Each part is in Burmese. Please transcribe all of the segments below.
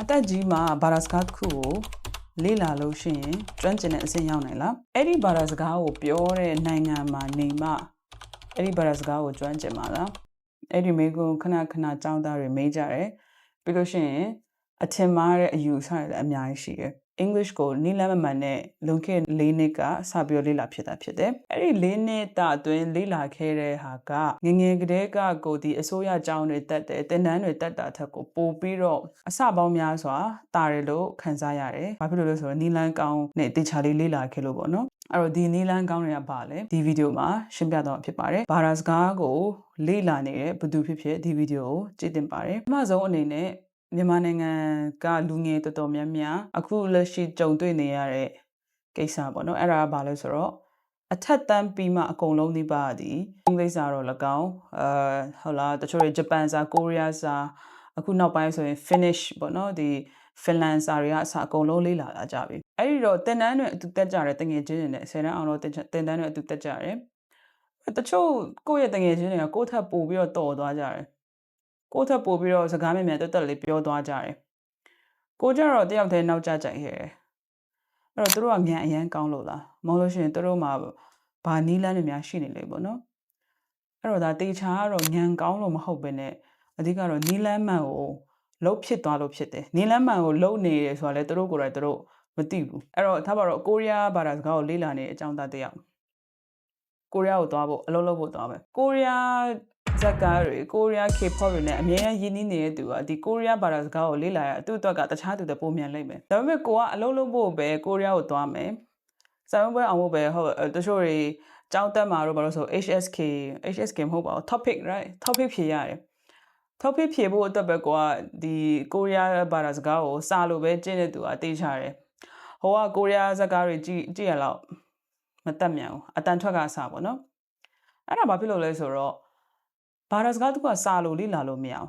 အသက်ကြီးမှာဘာသာစကားတစ်ခုကိုလေ့လာလို့ရှိရင်ကျွမ်းကျင်တဲ့အဆင့်ရောက်နိုင်လားအဲ့ဒီဘာသာစကားကိုပြောတဲ့နိုင်ငံမှာနေမှအဲ့ဒီဘာသာစကားကိုကျွမ်းကျင်ပါလားအဲ့ဒီမိကုခဏခဏကြောင်းသားတွေမေးကြတယ်ပြီးလို့ရှိရင်အထင်မှားတဲ့အယူအဆတွေလည်းအများကြီးရှိတယ် English ကိုနီးလမ်းမမှန်နဲ့လွန်ခဲ့၄နှစ်ကစပြီးတော့လေ့လာဖြစ်တာဖြစ်တယ်။အဲ့ဒီ၄နှစ်တာအတွင်းလေ့လာခဲ့တဲ့ဟာကငငယ်ကလေးကကိုဒီအစိုးရကျောင်းတွေတက်တယ်တင်တန်းတွေတက်တာထက်ကိုပိုပြီးတော့အစပေါင်းများစွာတာတယ်လို့ခံစားရတယ်။ဘာဖြစ်လို့လဲဆိုတော့နီလန်းကောင်းနဲ့တေချာလေးလေ့လာခဲ့လို့ပေါ့နော်။အဲ့တော့ဒီနီလန်းကောင်းတွေကပါလဲဒီဗီဒီယိုမှာရှင်းပြတော့ဖြစ်ပါတယ်။ဘာသာစကားကိုလေ့လာနေတဲ့ဘသူဖြစ်ဖြစ်ဒီဗီဒီယိုကိုကြည့်တင်ပါတယ်။အမှဆုံးအနေနဲ့ မြန်မာနိုင်ငံကလူငယ်တော်တော်များများအခုလက်ရှိကြုံတွေ့နေရတဲ့ကိစ္စပေါ့နော်အဲ့ဒါကဘာလဲဆိုတော့အထက်တန်းပြီးမှအကုန်လုံးဒီပါသည်အင်္ဂလိပ်စာတော့၎င်းအဲဟုတ်လားတချို့တွေဂျပန်စာကိုရီးယားစာအခုနောက်ပိုင်းဆိုရင် Finnish ပေါ့နော်ဒီ Finland စာတွေကအစအကုန်လုံးလေ့လာလာကြပြီအဲ့ဒီတော့တင်တန်းတွေအတူတက်ကြတယ်တငယ်ချင်းတွေနဲ့ဆယ်တန်းအောင်တော့တင်တန်းတွေအတူတက်ကြတယ်တချို့ကိုယ့်ရဲ့တငယ်ချင်းတွေကကိုယ့်ထပ်ပို့ပြီးတော့တော်သွားကြတယ် ကိုယ့်ထက်ပိုပြီးတော့စကားမြန်မြန်တက်တက်လေးပြောသွားကြတယ်ကိုကြတော့တယောက်တည်းနောက်ကျကြိုက်ခဲ့တယ်အဲ့တော့သူတို့ကမြန်အရန်ကောင်းလို့လားမဟုတ်လို့ရှိရင်သူတို့မှာဘာနီးလန်းတွေများရှိနေလေပေါ့နော်အဲ့တော့ဒါတေချာကတော့ညံကောင်းလို့မဟုတ်ဘဲနဲ့အဓိကတော့နီးလန်းမှန်ကိုလှုပ်ဖြစ်သွားလို့ဖြစ်တယ်နီးလန်းမှန်ကိုလှုပ်နေတယ်ဆိုတာလေသူတို့ကိုယ်တိုင်သူတို့မသိဘူးအဲ့တော့ထားပါတော့ကိုရီးယားဘာသာစကားကိုလေ့လာနေတဲ့အကြောင်းသားတယောက် ကိုရီးယားကိုသွားဖို့အလုပ်လုပ်ဖို့သွားမယ်ကိုရီးယားဇက်ကားတွေကိုရီးယား K-pop တွေနဲ့အမြဲတမ်းရင်းနှီးနေတဲ့သူကဒီကိုရီးယားဘာသာစကားကိုလေ့လာရအတူအတွက်ကတခြားသူတွေပုံမြန်လိမ့်မယ်ဒါပေမဲ့ကိုကအလုပ်လုပ်ဖို့ပဲကိုရီးယားကိုသွားမယ်စာရုံးပွဲအောင်ဖို့ပဲဟုတ်တချို့တွေကြောင်းတက်မှာတော့ဘာလို့ဆို HSK HSK မဟုတ်ပါဘူး topic right topic ဖြေရတယ် topic ဖြေဖို့အတွက်ပဲကိုကဒီကိုရီးယားဘာသာစကားကိုစာလို့ပဲကျင့်တဲ့သူကတေးချတယ်ဟိုကကိုရီးယားဇက်ကားတွေကြည့်ကြည့်ရတော့ မတက်မြန်ဘူးအတန်ထွက်ကစာပေါ့နော်အဲ့ဒါဘာဖြစ်လို့လဲဆိုတော့ဘာသာစကားသူကစာလို့လေ့လာလို့မရအောင်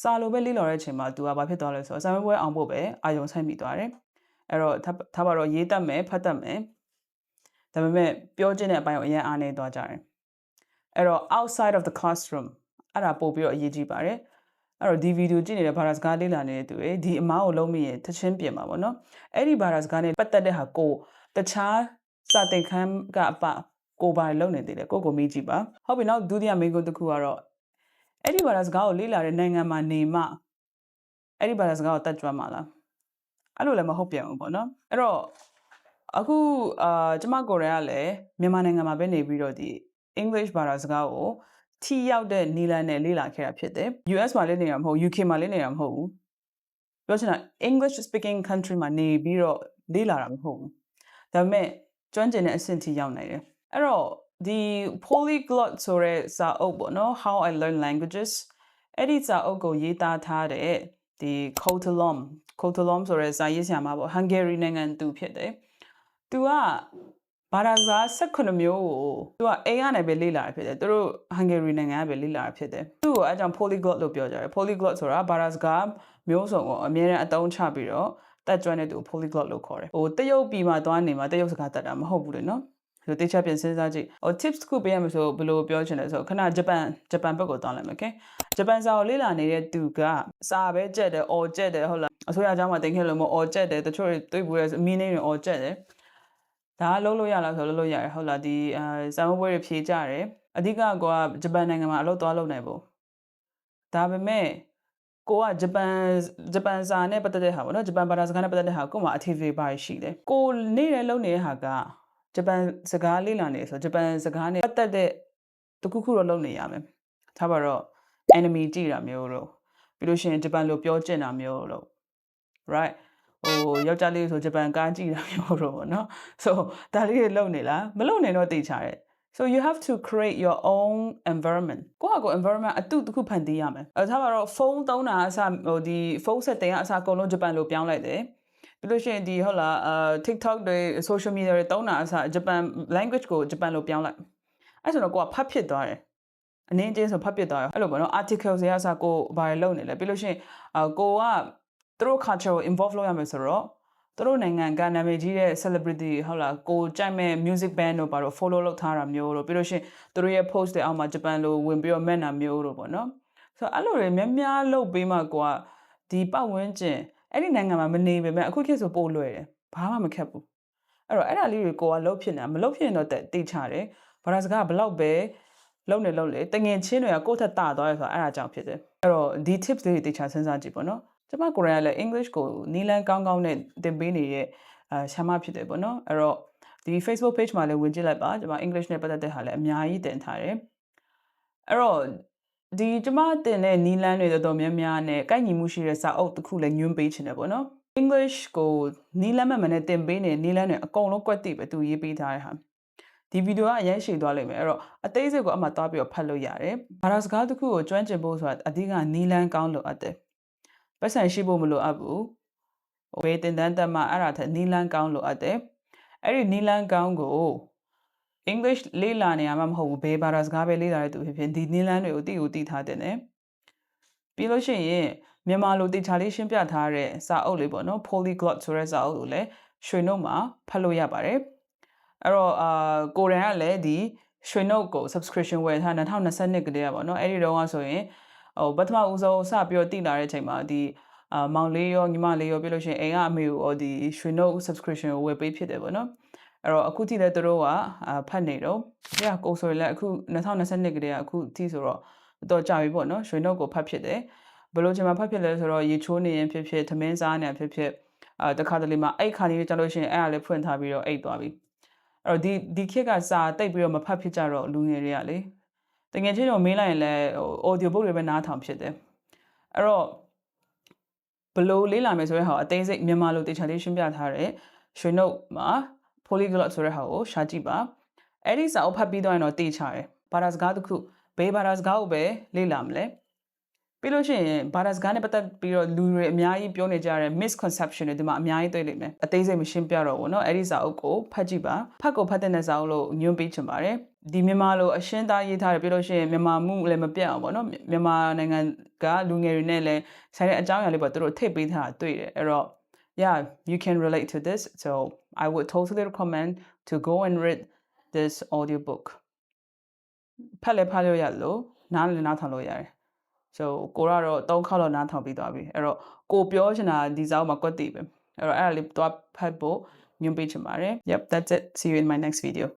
စာလို့ပဲလေ့လာတဲ့အချိန်မှာသူကဘာဖြစ်သွားလဲဆိုတော့စာမေးပွဲအောင်ဖို့ပဲအာယုံဆိုင်မိသွားတယ်အဲ့တော့ထားပါတော့ရေးတတ်မယ်ဖတ်တတ်မယ်ဒါပေမဲ့ပြောခြင်းတဲ့အပိုင်းကိုအရင်အားနေသွားကြတယ်အဲ့တော့ outside of the classroom အဲ့ဒါပို့ပြီးတော့အရေးကြီးပါတယ်အဲ့တော့ဒီဗီဒီယိုကြည့်နေတဲ့ဘာသာစကားလေ့လာနေတဲ့သူတွေဒီအမားကိုလုံးမိရင်တချင်းပြင်ပါဗောနော်အဲ့ဒီဘာသာစကားနဲ့ပတ်သက်တဲ့ဟာကိုတခြား စာသင်ခန်းကအပကိုပါလုံနေသေးတယ်ကိုကိုမေးကြည့်ပါဟုတ်ပြီနောက်ဒုတိယမေးခွန်းတစ်ခုကတော့အဲ့ဒီဘာသာစကားကိုလေ့လာတဲ့နိုင်ငံမှာနေမှအဲ့ဒီဘာသာစကားကိုတတ်ကြွမှာလားအဲ့လိုလည်းမဟုတ်ပြန်ဘူးပေါ့နော်အဲ့တော့အခုအာကျမကိုရီးယားလည်းမြန်မာနိုင်ငံမှာပဲနေပြီးတော့ဒီ English ဘာသာစကားကိုထိရောက်တဲ့နီလန်နဲ့လေ့လာခဲ့တာဖြစ်တယ် US မှာလည်းနေတာမဟုတ် UK မှာလည်းနေတာမဟုတ်ဘူးပြောချင်တာ English speaking country မှာနေပြီးတော့လေ့လာတာမဟုတ်ဘူးဒါပေမဲ့ ကျွမ်းကျင်တဲ့အဆင့်ထိရောက်နိုင်တယ်အဲ့တော့ဒီ polyglot ဆိုတဲ့စာအုပ်ပေါ့နော် how i learn languages အဲ့ဒီစာအုပ်ကိုရေးသားထားတဲ့ဒီ Kotalom Kotalom ဆိုတဲ့စာရေးဆရာမပေါ့ Hungary နိုင်ငံသူဖြစ်တယ်သူကဘာသာစကား18မျိုးကိုသူကအိမ်ကနေပဲလေ့လာရဖြစ်တယ်သူတို့ Hungary နိုင်ငံကပဲလေ့လာရဖြစ်တယ်သူ့ကိုအဲကြောင့် polyglot လို့ပြောကြတယ် polyglot ဆိုတာဘာသာစကားမျိုးစုံကိုအများနဲ့အသုံးချပြီးတော့ တက်ကြွတဲ့သူ polyglot လို့ခေါ်တယ်ဟိုတရုတ်ပြည်မှာသွားနေမှာတရုတ်စကားတတ်တာမဟုတ်ဘူးလေနော်ဆိုတေချာပြန်စဉ်းစားကြည့်ဟို tips တစ်ခုပေးရမယ်ဆိုဘယ်လိုပြောချင်လဲဆိုခဏဂျပန်ဂျပန်ဘက်ကိုတောင်းလိုက်မယ် okay ဂျပန်စာကိုလေ့လာနေတဲ့သူကစာပဲကြက်တယ်အော်ကြက်တယ်ဟုတ်လားအစိုးရအကြောင်းမှာတင်ခဲ့လို့မအော်ကြက်တယ်တချို့တွေတွေ့ဘူးရဲ့မင်းနေတွေအော်ကြက်တယ်ဒါကလုံးလို့ရလားဆိုလုံးလို့ရတယ်ဟုတ်လားဒီအဲစာမပွဲတွေဖြေကြတယ်အဓိကကဂျပန်နိုင်ငံမှာအလုပ်သွားလုပ်နိုင်ဖို့ဒါပေမဲ့ ကိုကဂျပန်ဂျပန်စာနဲ့ပတ်သက်တဲ့ဟာပေါ့နော်ဂျပန်ဘာသာစကားနဲ့ပတ်သက်တဲ့ဟာကိုမှအထီးဖေးပါရှိတယ်ကိုနေရလုံးနေတဲ့ဟာကဂျပန်စကားလေ့လာနေဆိုဂျပန်စကားနဲ့ပတ်သက်တဲ့တခုခုတော့လုပ်နေရမယ်ထားပါတော့ enemy ကြည့်တာမျိုးတော့ပြီးလို့ရှိရင်ဂျပန်လိုပြောကျင်တာမျိုးတော့ right ဟိုယောက်ျားလေးဆိုဂျပန်ကားကြည့်တာမျိုးတော့ပေါ့နော် so ဒါလေးတွေလုပ်နေလားမလုပ်နေတော့တိတ်ချတယ် so you have to create your own environment ကိုယ့်ဟာကိုယ် environment အတူတခုဖန်တီးရမယ်အဲဒါပါတော့ဖုန်းသုံးတာအစဟိုဒီဖုန်းဆက်တင်ကအစအကုန်လုံးဂျပန်လိုပြောင်းလိုက်တယ်ပြီးလို့ရှိရင်ဒီဟုတ်လားအာ TikTok တွေ social media တွေတုံးတာအစားဂျပန် language ကိုဂျပန်လိုပြောင်းလိုက်အဲ့ဆိုတော့ကိုကဖတ်ဖြစ်သွားတယ်အနည်းချင်းဆိုဖတ်ဖြစ်သွားတယ်အဲ့လိုပေါ့နော် article တွေအစားကိုဘာတွေလုပ်နေလဲပြီးလို့ရှိရင်အာကိုကသူတို့ culture ကို involve လုပ်ရမယ်ဆိုတော့ သူတို့နိုင်ငံကနာမည်ကြီးတဲ့ celebrity ဟုတ်လားကိုကြိုက်မဲ့ music band တို့ဘာလို့ follow လုပ်ထားတာမျိုးတို့ပြီးလို့ရှိရင်သူတို့ရဲ့ post တွေအောက်မှာဂျပန်လိုဝင်ပြီးတော့မဲ့နာမျိုးတို့ပေါ့နော်ဆိုတော့အဲ့လိုတွေများများလုပ်ပေးမှကိုကဒီပတ်ဝန်းကျင်အဲ့ဒီနိုင်ငံမှာမနေပေမဲ့အခုခေတ်ဆိုပို့လွယ်တယ်ဘာမှမခက်ဘူးအဲ့တော့အဲ့ဒါလေးတွေကိုကလှုပ်ဖြစ်နေတာမလှုပ်ဖြစ်ရင်တော့တိတ်ချတယ်ဘာသာစကားကဘလောက်ပဲလုံနေလုံလေတငင်ချင်းတွေကကိုယ့်ထက်တာသွားရဆိုတော့အဲ့ဒါကြောင့်ဖြစ်တယ်အဲ့တော့ဒီ tips လေးတွေတိတ်ချစဉ်းစားကြည့်ပေါ့နော် ကျမကိုရီးယားလည်း English ကိုနီလန်းကောင်းကောင်းနဲ့သင်ပေးနေတဲ့အာရှာမဖြစ်တယ်ပေါ့နော်အဲ့တော့ဒီ Facebook page မှာလည်းဝင်ကြည့်လိုက်ပါကျမ English နဲ့ပတ်သက်တဲ့ဟာလည်းအများကြီးတင်ထားတယ်အဲ့တော့ဒီကျမတင်တဲ့နီလန်းတွေတော်တော်များများနဲ့ကိုက်ညီမှုရှိတဲ့စာအုပ်တစ်ခုလည်းညွှန်းပေးချင်တယ်ပေါ့နော် English ကိုနီလန်းမမနဲ့တင်ပေးနေနီလန်းတွေအကုန်လုံးကွက်တိပဲသူရေးပေးထားတဲ့ဟာဒီဗီဒီယိုကအရင်ရှည်သွားလိမ့်မယ်အဲ့တော့အသေးစိတ်ကိုအမှသွားပြီးတော့ဖတ်လို့ရတယ်ဘာသာစကားတစ်ခုကိုကျွမ်းကျင်ဖို့ဆိုတာအဓိကနီလန်းကောင်းလို့အပ်တယ် ပတ်စံရှိဖို့မလိုအပ်ဘူးဝေတင်တန်းတက်မှအဲ့ဒါထက်နီလန်းကောင်းလို့အပ်တယ်အဲ့ဒီနီလန်းကောင်းကို English လေ့လာနေရမှာမဟုတ်ဘူးဘယ်ဘာသာစကားပဲလေ့လာတဲ့သူဖြစ်ဖြစ်ဒီနီလန်းတွေကိုတိကိုတိထားတဲ့တယ်ပြီးလို့ရှိရင်မြန်မာလိုတေချာလေးရှင်းပြထားတဲ့စာအုပ်လေးပေါ့နော် polyglot ဆိုတဲ့စာအုပ်ကိုလည်းရွှေနှုတ်မှာဖတ်လို့ရပါတယ်အဲ့တော့အာကိုရန်ကလည်းဒီရွှေနှုတ်ကို subscription ဝယ်ထား2022ကတည်းကပေါ့နော်အဲ့ဒီတော့ကဆိုရင် ဟိုပထမဦးဆုံးစပြီးတော့တည်လာတဲ့အချိန်မှာဒီအာမောင်လေးရောညီမလေးရောပြလို့ရှိရင်အိမ်ကအမေကိုဒီရွှေနှုတ် subscription ကိုဝယ်ပေးဖြစ်တယ်ပေါ့နော်အဲ့တော့အခုထိလည်းသူတို့ကအာဖတ်နေတော့ဒီကကိုဆိုရင်လည်းအခု2022ကတည်းကအခုထိဆိုတော့တော့ကြာပြီပေါ့နော်ရွှေနှုတ်ကိုဖတ်ဖြစ်တယ်ဘယ်လိုချိန်မှာဖတ်ဖြစ်လဲဆိုတော့ရေချိုးနေရင်ဖြစ်ဖြစ်သမင်းစားနေရင်ဖြစ်ဖြစ်အာတခါတလေမှာအဲ့ခါလေးကြာလို့ရှိရင်အဲ့ဒါလေးဖွင့်ထားပြီးတော့အိတ်သွားပြီအဲ့တော့ဒီဒီခေတ်ကစာတိတ်ပြီးတော့မဖတ်ဖြစ်ကြတော့လူငယ်တွေကလေ တကယ်ချင်းတော့မေးလိုက်ရင်လည်းဟို audio book တွေပဲနားထောင်ဖြစ်တယ်အဲ့တော့ဘလို့လေးလာမယ်ဆိုတဲ့ဟာကိုအသေးစိတ်မြန်မာလိုတေချာလေးရှင်းပြထားတဲ့ရွှေနှုတ်မှာ polyglot ဆိုတဲ့ဟာကိုရှာကြည့်ပါအဲ့ဒီစာအုပ်ဖတ်ပြီးတော့ရင်တော့တေချာတယ်ဘာသာစကားတစ်ခုဘေးဘာသာစကားကိုပဲလေ့လာမလဲ ပြီးလို့ရှိရင်ဘာသာစကားနဲ့ပတ်သက်ပြီးတော့လူတွေအများကြီးပြောနေကြတဲ့ misconception တွေဒီမှာအများကြီးတွေ့လိမ့်မယ်အသေးစိတ်မရှင်းပြတော့ဘူးเนาะအဲ့ဒီစာအုပ်ကိုဖတ်ကြည့်ပါဖတ်ကိုဖတ်တဲ့စာအုပ်လို့ညွှန်ပေးချင်ပါတယ်ဒီမြန်မာလိုအရှင်းသားရေးထားတယ်ပြီးလို့ရှိရင်မြန်မာမှုလည်းမပြတ်အောင်ပေါ့เนาะမြန်မာနိုင်ငံကလူငယ်တွေနဲ့လည်းဆိုင်တဲ့အကြောင်းအရာလေးပေါ့သူတို့ထိပ်ပေးထားတာတွေ့တယ်အဲ့တော့ yeah you can relate to this so i would totally recommend to go and read this audiobook ဖတ်လည်းဖတ်လို့ရလို့နားလည်းနားထောင်လို့ရတယ် so ကိုကတော့၃ခေါက်တော့နားထောင်ပြီးသွားပြီအဲ့တော့ကိုပြောချင်တာဒီစာအုပ်မှာကွက်တည်ပဲအဲ့တော့အဲ့ဒါလေးသွားဖတ်ဖို့ညွှန်ပေးချင်ပါတယ် yep that's it see you in my next video